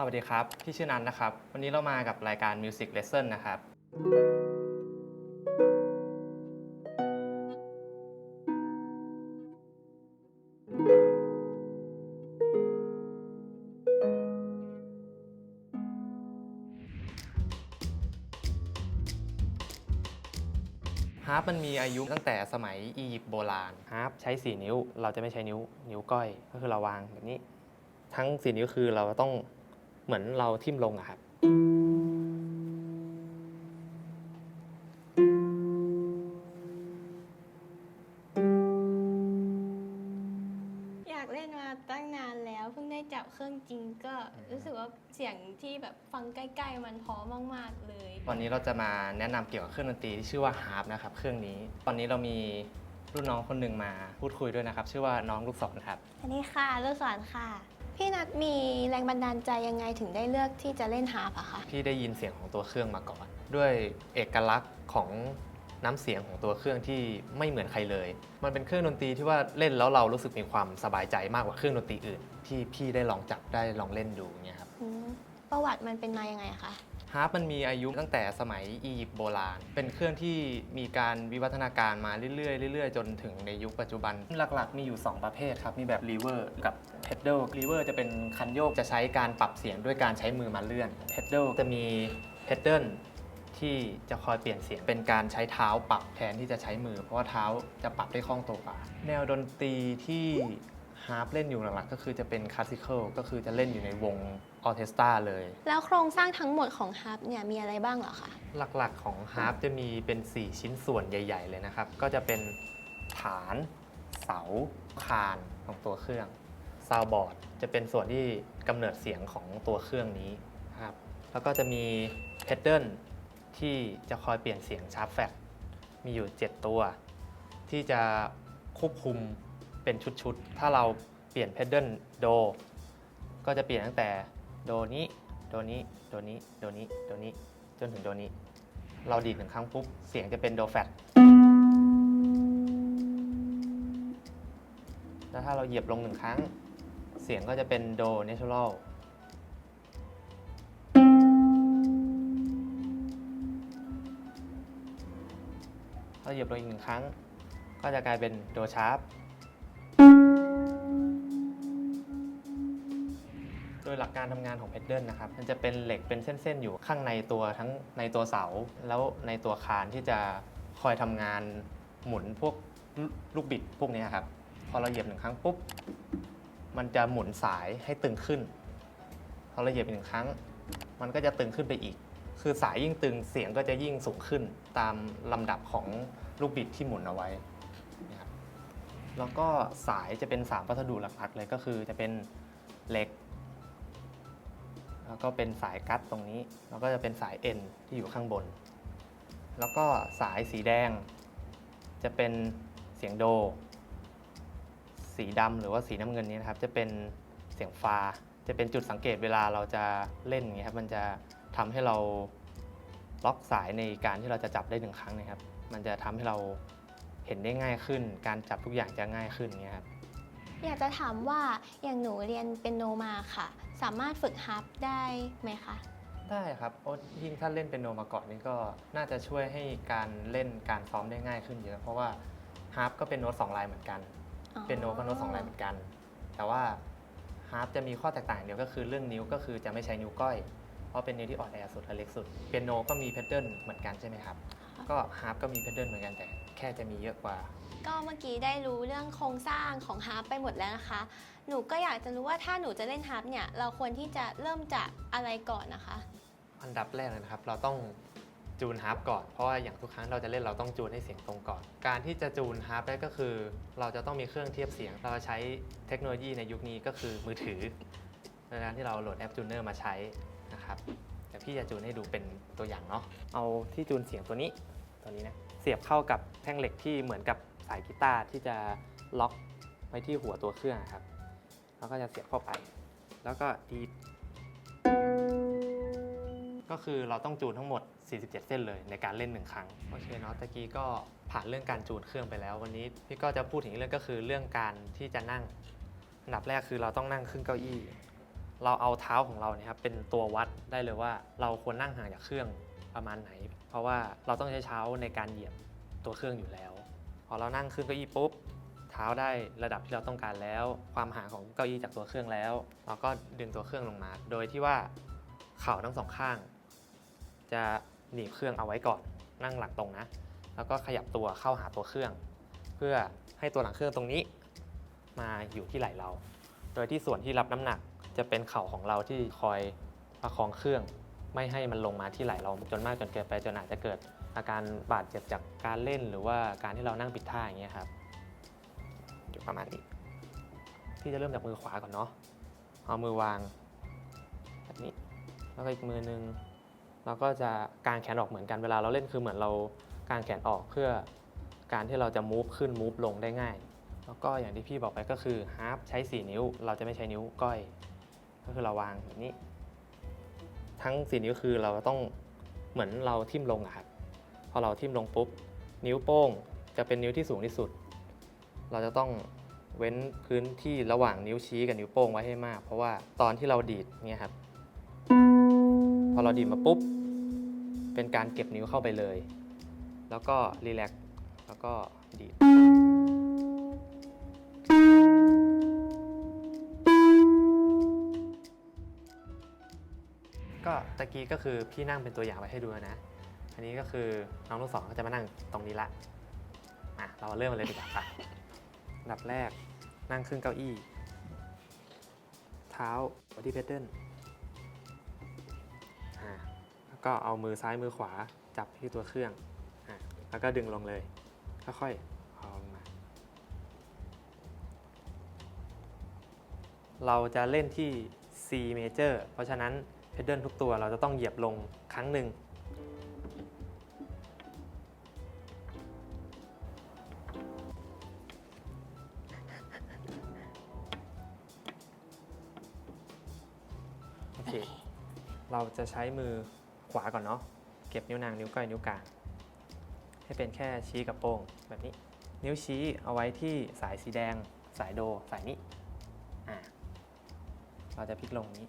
สวัสดีครับ พี่ชื่อนันนะครับ วันนี้เรามากับรายการ Music Lesson นะครับ ฮาร์ปมันมีอายุตั้งแต่สมัยอียิปต์โบราณ ฮาร์ปใช้ 4 นิ้ว เราจะไม่ใช้นิ้ว นิ้วก้อย ก็คือเราวางแบบนี้ ทั้ง 4 นิ้วคือเราต้อง เหมือนเราทิ่มลงอะครับอยากเล่นมาตั้งนานแล้วเพิ่งได้จับเครื่องจริงก็รู้สึกว่าเสียงที่แบบฟังใกล้ๆ มันเพอมากๆเลย วันนี้เราจะมาแนะนำเกี่ยวกับเครื่องดนตรีที่ชื่อว่าฮาร์ปนะครับเครื่องนี้ตอนนี้เรามีรุ่นน้องคนหนึ่งมาพูดคุยด้วยนะครับ ชื่อว่าน้องลูกศรครับ อันนี้ค่ะลูกศรค่ะ พี่นัทมีแรงบันดาลใจยังไงถึงได้เลือกที่จะเล่นฮาร์ปอะคะ พี่ได้ยินเสียงของตัวเครื่องมาก่อน ด้วยเอกลักษณ์ของน้ำเสียงของตัวเครื่องที่ไม่เหมือนใครเลย มันเป็นเครื่องดนตรีที่ว่าเล่นแล้วเรารู้สึกมีความสบายใจมากกว่าเครื่องดนตรีอื่น ที่พี่ได้ลองจับได้ลองเล่นดูเนี่ยครับ อืมประวัติมันเป็นมายังไงอะคะ ฮาร์ปมันมีอายุตั้งแต่สมัยอียิปต์โบราณ เป็นเครื่องที่มีการวิวัฒนาการมาเรื่อยๆเรื่อยๆ จนถึงในยุคปัจจุบัน หลักๆ มีอยู่ 2 ประเภทครับ มีแบบรีเวอร์กับเพดเดิลรีเวอร์จะเป็นคันโยกจะใช้การปรับเสียงด้วยการใช้มือมาเลื่อนเพดเดิลจะมีเพดเดิลที่จะคอยเปลี่ยนเสียงเป็นการใช้เท้าปรับแทนที่จะใช้มือ เพราะว่าเท้าจะปรับได้คล่องตัวกว่า แนวดนตรีที่ฮาร์ปเล่นอยู่หลักๆก็คือจะเป็นคลาสสิคอลก็คือจะเล่นอยู่ในวง ออร์เคสตราเลย แล้วโครงสร้างทั้งหมดของฮาร์ปเนี่ยมีอะไรบ้างเหรอคะหลักๆของฮาร์ปจะมีเป็น 4 ชิ้นส่วนใหญ่ ๆ เลยนะครับ ก็จะเป็นฐานเสาคานของตัวเครื่องซาวบอร์ดจะเป็นส่วนที่กำเนิดเสียงของตัวเครื่องนี้นะครับแล้วก็จะมีเพดเดิลที่จะคอยเปลี่ยนเสียงชาร์ปแฟลมีอยู่ 7 ตัว ที่จะควบคุมเป็นชุดๆ ถ้าเราเปลี่ยนเพดเดิลโด ก็จะเปลี่ยนตั้งแต่ โดนี้ โดนี้ โดนี้ โดนี้ โดนี้ จนถึงโดนี้ เราดีดหนึ่งครั้งปุ๊บ เสียงจะเป็นโดแฟตแล้วถ้าเราเหยียบลงหนึ่งครั้ง เสียงก็จะเป็นโดเนเชอรัลเราเหยียบลงอีกหนึ่งครั้ง ก็จะกลายเป็นโดชาร์ป กการทำงานของเพดเดิลนะครับ มันจะเป็นเหล็กเป็นเส้นๆอยู่ข้างในตัวทั้งในตัวเสา แล้วในตัวคานที่จะคอยทำงานหมุนพวกลูกบิดพวกนี้ครับ พอเราเหยียบหนึ่งครั้งปุ๊บ มันจะหมุนสายให้ตึงขึ้น พอเราเหยียบหนึ่งครั้ง มันก็จะตึงขึ้นไปอีก คือสายยิ่งตึงเสียงก็จะยิ่งสูงขึ้นตามลำดับของลูกบิดที่หมุนเอาไว้นะครับแล้วก็สายจะเป็นสามวัสดุหลักๆเลยก็คือจะเป็นเหล็ก แล้วก็เป็นสายกัดตรงนี้ แล้วก็จะเป็นสายเอ็นที่อยู่ข้างบน แล้วก็สายสีแดง จะเป็นเสียงโด สีดำหรือว่าสีน้ำเงินนี้นะครับ จะเป็นเสียงฟา จะเป็นจุดสังเกตเวลาเราจะเล่นอย่างเงี้ยครับ มันจะทำให้เราล็อกสายในการที่เราจะจับได้หนึ่งครั้งนะครับ มันจะทำให้เราเห็นได้ง่ายขึ้น การจับทุกอย่างจะง่ายขึ้นเงี้ยครับ อยากจะถามว่าอย่างหนูเรียนเป็นโนมาค่ะ สามารถฝึกฮาร์ปได้ไหมคะ ได้ครับโอ้ยิ่งถ้าเล่นเป็นโนมาก่อนนี่ก็น่าจะช่วยให้การเล่นการซ้อมได้ง่ายขึ้นเยอะ เพราะว่าฮาร์ปก็เป็นโน้ตสองลายเหมือนกันอ๋อเป็นโนก็โน้ตสองลายเหมือนกัน แต่ว่าฮาร์ปจะมีข้อแตกต่างเดียวก็คือเรื่องนิ้วก็คือจะไม่ใช้นิ้วก้อย เพราะเป็นนิ้วที่อ่อนแอสุดและเล็กสุด เปียโนก็มีแพทเทิร์นเหมือนกันใช่ไหมครับ ก็ฮาร์ปก็มีแพทเทิร์นเหมือนกันแต่ แค่จะมีเยอะกว่า ก็เมื่อกี้ได้รู้เรื่องโครงสร้างของฮาร์ปไปหมดแล้วนะคะ หนูก็อยากจะรู้ว่าถ้าหนูจะเล่นฮาร์ปเนี่ย เราควรที่จะเริ่มจากอะไรก่อนนะคะ อันดับแรกเลยนะครับ เราต้องจูนฮาร์ปก่อน เพราะว่าอย่างทุกครั้งเราจะเล่นเราต้องจูนให้เสียงตรงก่อน การที่จะจูนฮาร์ปได้ก็คือ เราจะต้องมีเครื่องเทียบเสียง เราใช้เทคโนโลยีในยุคนี้ก็คือมือถือในการที่เราโหลดแอปจูนเนอร์มาใช้นะครับเดี๋ยวพี่จะจูนให้ดูเป็นตัวอย่างเนาะ เอาที่จูนเสียงตัวนี้ ตัวนี้นะเสียบเข้ากับแท่งเหล็กที่เหมือนกับสายกีตาร์ที่จะล็อกไว้ที่หัวตัวเครื่องครับแล้วก็จะเสียบเข้าไป แล้วก็ดีดก็คือเราต้องจูนทั้งหมด 47 เส้นเลยในการเล่น 1 ครั้ง โอเคเนาะตะกี้ก็ผ่านเรื่องการจูนเครื่องไปแล้ว วันนี้พี่ก็จะพูดถึงเรื่องก็คือเรื่องการที่จะนั่งอันดับแรกคือเราต้องนั่งครึ่งเก้าอี้ เราเอาเท้าของเราเนี่ยครับเป็นตัววัดได้เลยว่าเราควรนั่งห่างจากเครื่อง ประมาณไหน เพราะว่าเราต้องใช้เท้าในการเหยียบตัวเครื่องอยู่แล้ว พอเรานั่งขึ้นเก้าอี้ปุ๊บเท้าได้ระดับที่เราต้องการแล้ว ความห่างของเก้าอี้จากตัวเครื่องแล้ว เราก็ดึงตัวเครื่องลงมา โดยที่ว่าเข่าทั้งสองข้าง จะหนีบเครื่องเอาไว้ก่อนนั่งหลังตรงนะ แล้วก็ขยับตัวเข้าหาตัวเครื่อง เพื่อให้ตัวหลังเครื่องตรงนี้ มาอยู่ที่ไหล่เรา โดยที่ส่วนที่รับน้ำหนักจะเป็นเข่าของเราที่คอยประคองเครื่อง ไม่ให้มันลงมาที่ไหล่เราจนมากจนเกินไปจนอาจจะเกิดอาการบาดเจ็บจากการเล่นหรือว่าการที่เรานั่งปิดท่าอย่างเงี้ยครับอยู่ประมาณนี้พี่จะเริ่มจากมือขวาก่อนเนาะเอามือวางแบบนี้แล้วก็อีกมือนึงเราก็จะกางแขนออกเหมือนกันเวลาเราเล่นคือเหมือนเรากางแขนออกเพื่อการที่เราจะมูฟขึ้นมูฟลงได้ง่าย แล้วก็อย่างที่พี่บอกไปก็คือฮาร์ปใช้ 4 นิ้ว เราจะไม่ใช้นิ้วก้อย ก็คือเราวางแบบนี้ ทั้ง4นิ้วคือเราต้องเหมือนเราทิ่มลงอะครับพอเราทิ่มลงปุ๊บ นิ้วโป้งจะเป็นนิ้วที่สูงที่สุด เราจะต้องเว้นพื้นที่ระหว่างนิ้วชี้กับนิ้วโป้งไว้ให้มาก เพราะว่าตอนที่เราดีดเนี่ยครับ พอเราดีดมาปุ๊บ เป็นการเก็บนิ้วเข้าไปเลย แล้วก็รีแลกซ์แล้วก็ดีด ก็ตะกี้ก็คือพี่นั่งเป็นตัวอย่างไว้ให้ดูนะ อันนี้ก็คือน้องลูกศรก็จะมานั่งตรงนี้ละอะเราเริ่มกันเลยดีกว่าค่ะอันดับแรกนั่งขึ้นเก้าอี้ เท้าบอดี้เพดเดิลอ่าแล้วก็เอามือซ้ายมือขวาจับที่ตัวเครื่องอะแล้วก็ดึงลงเลย ค่อยๆเอาลงมาเราจะเล่นที่ C major เพราะฉะนั้น เพดเดิลทุกตัวเราจะต้องเหยียบลงครั้งหนึ่ง โอเค เราจะใช้มือขวาก่อนเนาะ เก็บนิ้วนาง นิ้วก้อย นิ้วกลาง ให้เป็นแค่ชี้กับโป้งแบบนี้ นิ้วชี้เอาไว้ที่สายสีแดง สายโด สายนี้ อ่า เราจะพลิกลงนี้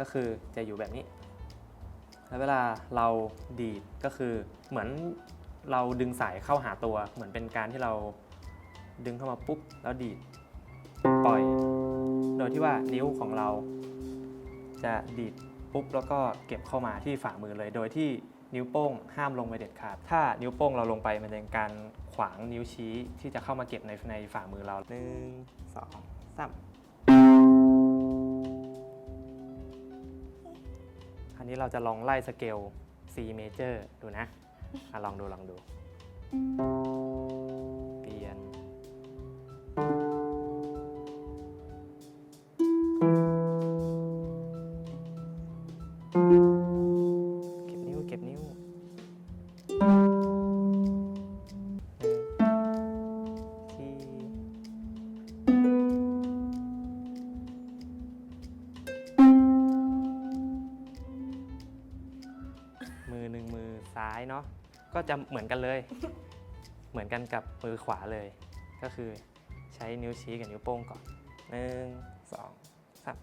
ก็คือจะอยู่แบบนี้ แล้วเวลาเราดีดก็คือเหมือนเราดึงสายเข้าหาตัว เหมือนเป็นการที่เราดึงเข้ามาปุ๊บแล้วดีดปล่อย โดยที่ว่านิ้วของเราจะดีดปุ๊บแล้วก็เก็บเข้ามาที่ฝ่ามือเลย โดยที่นิ้วโป้งห้ามลงไปเด็ดขาด ถ้านิ้วโป้งเราลงไปมันจะเป็นการขวางนิ้วชี้ที่จะเข้ามาเก็บในในฝ่ามือเราหนึ่งสองสาม อันนี้เราจะลองไล่สเกล C major ดูนะอะลองดูลองดู ก็จะเหมือนกันเลย เหมือนกันกับมือขวาเลย ก็คือใช้นิ้วชี้กับนิ้วโป้งก่อนหนึ่งสองสาม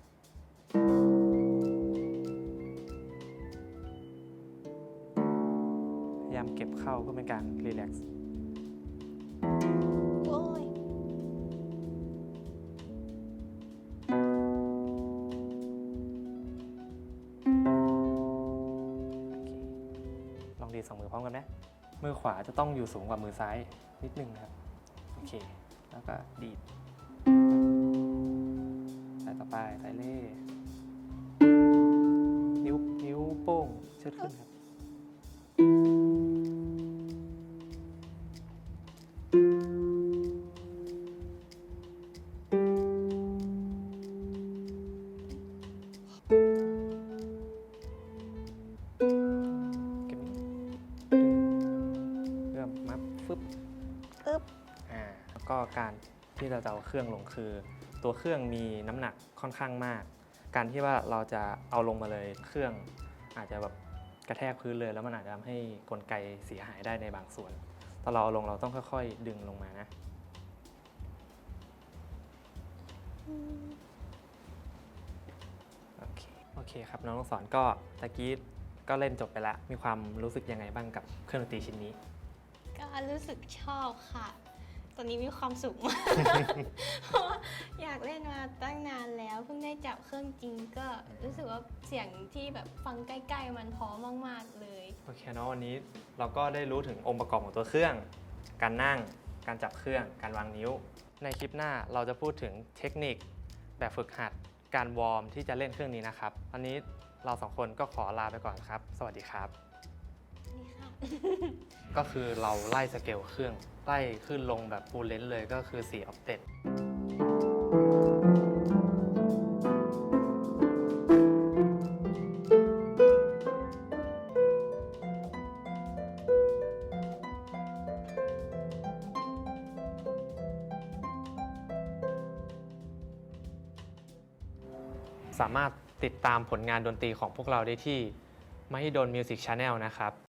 พยายามเก็บเข้าเพื่อเป็นการรีแลกซ์ ต้องอยู่สูงกว่ามือซ้ายนิดนึงนะครับ โอเค แล้วก็ดีดสายต่อไปสายเล่ นิ้วนิ้วโป้งเชิดขึ้นครับ เราจะเอาเครื่องลงคือ ตัวเครื่องมีน้ำหนักค่อนข้างมาก การที่ว่าเราจะเอาลงมาเลยเครื่อง อาจจะแบบกระแทกพื้นเลย แล้วมันอาจจะทำให้กลไกเสียหายได้ในบางส่วน ตอนเราเอาลงเราต้องค่อย ๆ ดึงลงมานะโอืมครับน้องลูกศรก็ตะกี้ก็เล่นจบไปแล้วมีความรู้สึกยังไงบ้างกับเครื่องดนตรีชิ้นนี้ ก็รู้สึกชอบค่ะ ตอนนี้มีความสุขมากเพราะว่าอยากเล่นมาตั้งนานแล้วเพิ่งได้จับเครื่องจริงก็รู้สึกว่าเสียงที่แบบฟังใกล้ ๆ มันเพอมากๆเลย โอเคเนาะวันนี้เราก็ได้รู้ถึงองค์ประกอบของตัวเครื่อง การนั่ง การจับเครื่อง การวางนิ้ว ในคลิปหน้าเราจะพูดถึงเทคนิค แบบฝึกหัด การวอร์มที่จะเล่นเครื่องนี้นะครับ วันนี้เราสองคนก็ขอลาไปก่อนครับ สวัสดีครับ ก็คือเราไล่สเกลเครื่องไล่ขึ้นลงแบบฟูลเลนเลยก็คือ4ออกเต็สามารถติดตามผลงานดนตรีของพวกเราได้ที่ Mahidol Music Channel นะครับ